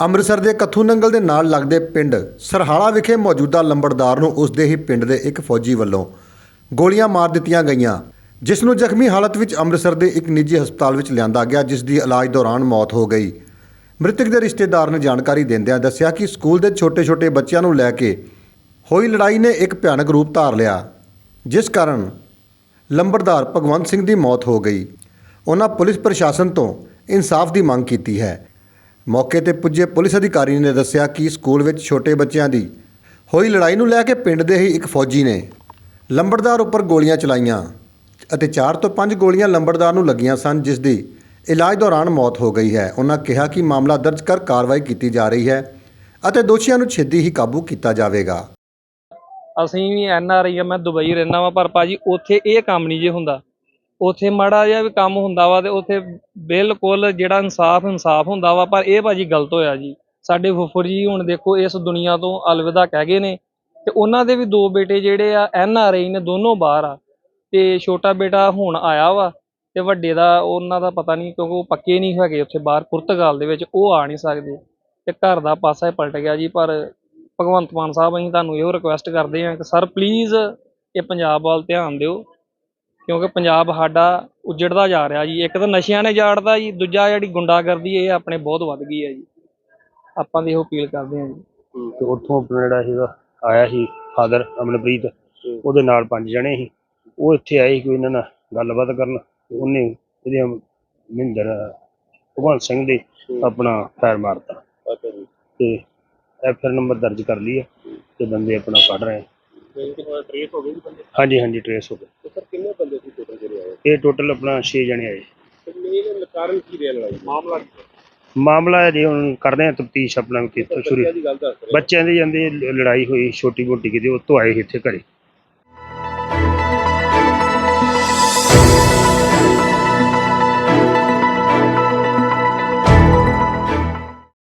ਅੰਮ੍ਰਿਤਸਰ ਦੇ ਕੱਥੂ ਨੰਗਲ ਦੇ ਨਾਲ ਲੱਗਦੇ ਪਿੰਡ ਸਰਹਾਲਾ ਵਿਖੇ ਮੌਜੂਦਾ ਲੰਬੜਦਾਰ ਨੂੰ ਉਸ ਦੇ ਹੀ ਪਿੰਡ ਦੇ ਇੱਕ ਫੌਜੀ ਵੱਲੋਂ ਗੋਲੀਆਂ ਮਾਰ ਦਿੱਤੀਆਂ ਗਈਆਂ, ਜਿਸ ਨੂੰ ਜ਼ਖਮੀ ਹਾਲਤ ਵਿੱਚ ਅੰਮ੍ਰਿਤਸਰ ਦੇ ਇੱਕ ਨਿੱਜੀ ਹਸਪਤਾਲ ਵਿੱਚ ਲਿਆਂਦਾ ਗਿਆ, ਜਿਸ ਦੀ ਇਲਾਜ ਦੌਰਾਨ ਮੌਤ ਹੋ ਗਈ। ਮ੍ਰਿਤਕ ਦੇ ਰਿਸ਼ਤੇਦਾਰ ਨੇ ਜਾਣਕਾਰੀ ਦਿੰਦਿਆਂ ਦੱਸਿਆ ਕਿ ਸਕੂਲ ਦੇ ਛੋਟੇ-ਛੋਟੇ ਬੱਚਿਆਂ ਨੂੰ ਲੈ ਕੇ ਹੋਈ ਲੜਾਈ ਨੇ ਇੱਕ ਭਿਆਨਕ ਰੂਪ ਧਾਰ ਲਿਆ, ਜਿਸ ਕਾਰਨ ਲੰਬੜਦਾਰ ਭਗਵੰਤ ਸਿੰਘ ਦੀ ਮੌਤ ਹੋ ਗਈ। ਉਹਨਾਂ ਪੁਲਿਸ ਪ੍ਰਸ਼ਾਸਨ ਤੋਂ ਇਨਸਾਫ ਦੀ ਮੰਗ ਕੀਤੀ ਹੈ। ਮੌਕੇ ਤੇ ਪੁੱਜੇ ਪੁਲਿਸ ਅਧਿਕਾਰੀ ਨੇ ਦੱਸਿਆ ਕਿ ਸਕੂਲ ਵਿੱਚ ਛੋਟੇ ਬੱਚਿਆਂ ਦੀ ਹੋਈ ਲੜਾਈ ਨੂੰ ਲੈ ਕੇ ਪਿੰਡ ਦੇ ਹੀ ਇੱਕ ਫੌਜੀ ਨੇ ਲੰਬੜਦਾਰ ਉੱਪਰ ਗੋਲੀਆਂ ਚਲਾਈਆਂ ਅਤੇ 4 ਤੋਂ 5 ਗੋਲੀਆਂ ਲੰਬੜਦਾਰ ਨੂੰ ਲੱਗੀਆਂ ਸਨ, ਜਿਸ ਦੀ ਇਲਾਜ ਦੌਰਾਨ ਮੌਤ ਹੋ ਗਈ ਹੈ। ਉਹਨਾਂ ਕਿਹਾ ਕਿ ਮਾਮਲਾ ਦਰਜ ਕਰ ਕਾਰਵਾਈ ਕੀਤੀ ਜਾ ਰਹੀ ਹੈ ਅਤੇ ਦੋਸ਼ੀਆਂ ਨੂੰ ਛੇਤੀ ਹੀ ਕਾਬੂ ਕੀਤਾ ਜਾਵੇਗਾ। ਅਸੀਂ ਵੀ ਐਨ ਆਰ ਆਈ ਆ, ਮੈਂ ਦੁਬਈ ਰਹਿਣਾ ਵਾਂ, ਪਰ ਭਾਜੀ ਉੱਥੇ ਇਹ ਕੰਮ ਨਹੀਂ ਜੇ ਹੁੰਦਾ। ਉੱਥੇ ਮਾੜਾ ਜਿਹਾ ਵੀ ਕੰਮ ਹੁੰਦਾ ਵਾ ਤੇ ਉੱਥੇ ਬਿਲਕੁਲ ਜਿਹੜਾ ਇਨਸਾਫ ਇਨਸਾਫ ਹੁੰਦਾ ਵਾ, ਪਰ ਇਹ ਭਾਜੀ ਗਲਤ ਹੋਇਆ ਜੀ। ਸਾਡੇ ਫੁੱਫੜ ਜੀ ਹੁਣ ਦੇਖੋ ਇਸ ਦੁਨੀਆ ਤੋਂ ਅਲਵਿਦਾ ਕਹਿ ਗਏ ਨੇ ਤੇ ਉਹਨਾਂ ਦੇ ਵੀ ਦੋ ਬੇਟੇ ਜਿਹੜੇ ਆ, ਐਨ ਆਰ ਆਈ ਨੇ ਦੋਨੋਂ ਬਾਹਰ ਆ ਤੇ ਛੋਟਾ ਬੇਟਾ ਹੁਣ ਆਇਆ ਵਾ ਤੇ ਵੱਡੇ ਦਾ ਉਹਨਾਂ ਦਾ ਪਤਾ ਨਹੀਂ ਕਿਉਂਕਿ ਉਹ ਪੱਕੇ ਨਹੀਂ ਹੈਗੇ ਉੱਥੇ ਬਾਹਰ, ਪੁਰਤਗਾਲ ਦੇ ਵਿੱਚ ਉਹ ਆ ਨਹੀਂ ਸਕਦੇ ਤੇ ਘਰ ਦਾ ਪਾਸਾ ਹੀ ਪਲਟ ਗਿਆ ਜੀ, ਪਰ ਭਗਵੰਤ ਮਾਨ ਸਾਹਿਬ ਅਸੀਂ ਤੁਹਾਨੂੰ ਇਹੋ ਰਿਕੁਐਸਟ ਕਰਦੇ ਹਾਂ ਕਿ ਸਰ ਪਲੀਜ਼ ਇਹ ਪੰਜਾਬ ਵੱਲ ਧਿਆਨ ਦਿਓ। ਕਿਉਂਕਿ ਪੰਜਾਬ ਸਾਡਾ ਉਜੜਦਾ ਜਾ ਰਿਹਾ ਜੀ। ਇੱਕ ਤਾਂ ਨਸ਼ਿਆਂ ਨੇ ਜਾੜਦਾ ਜੀ ਦੂਜਾ ਜਿਹੜੀ ਗੁੰਡਾਗਰਦੀ ਇਹ ਆਪਣੇ ਬਹੁਤ ਵੱਧ ਗਈ ਹੈ ਜੀ। ਆਪਾਂ ਦੀ ਇਹੋ ਅਪੀਲ ਕਰਦੇ ਹਾਂ ਜੀ। ਤੇ ਉੱਥੋਂ ਆਪਣਾ ਜਿਹੜਾ ਸੀਗਾ ਆਇਆ ਸੀ ਫਾਦਰ ਅਮਨਪ੍ਰੀਤ ਉਹਦੇ ਨਾਲ ਪੰਜ ਜਣੇ ਸੀ। ਉਹ ਇੱਥੇ ਆਏ ਸੀ ਕੋਈ ਇਹਨਾਂ ਨਾਲ ਗੱਲਬਾਤ ਕਰਨ। ਉਹਨੇ ਇਹਦੇ ਮਹਿੰਦਰ ਭਗਵੰਤ ਸਿੰਘ ਦੇ ਆਪਣਾ ਫੈਰ ਮਾਰਤਾ। ਤੇ ਐਫ ਆਰ ਨੰਬਰ ਦਰਜ ਕਰ ਲਈ ਹੈ। ਤੇ ਬੰਦੇ ਆਪਣਾ ਫੜ ਰਹੇ ਤੇ ਇਹ ਕਿਹੜਾ ਟ੍ਰੇਸ ਹੋ ਗਏ ਜੀ ਬੰਦੇ ਹਾਂਜੀ ਹਾਂਜੀ ਟਰੇਸ ਹੋ ਗਏ ਤੇ ਸਰ ਕਿੰਨੇ ਬੰਦੇ ਸੀ ਟੋਟਲ ਜਿਹੜੇ ਆਏ ਇਹ ਟੋਟਲ ਆਪਣਾ 6 ਜਣੇ ਆਏ ਤੇ ਮੇਨ ਕਾਰਨ ਕੀ ਰਿਹਾ ਲੜਾਈ ਦਾ? ਮਾਮਲਾ ਕੀ ਹੈ? ਮਾਮਲਾ ਹੈ ਜੀ ਹੁਣ ਕਰਦੇ ਆ ਤਫਤੀਸ਼ ਆਪਣਾ ਕਿੱਥੋਂ ਸ਼ੁਰੂ ਬੱਚਿਆਂ ਦੀ ਗੱਲ ਦੱਸ ਰਹੇ ਹੋ। ਬੱਚਿਆਂ ਦੀ ਜਾਂਦੇ ਲੜਾਈ ਹੋਈ ਛੋਟੀ ਮੋਟੀ ਕਿਤੇ ਉਹ ਤੋਂ ਆਏ ਇੱਥੇ ਘਰੇ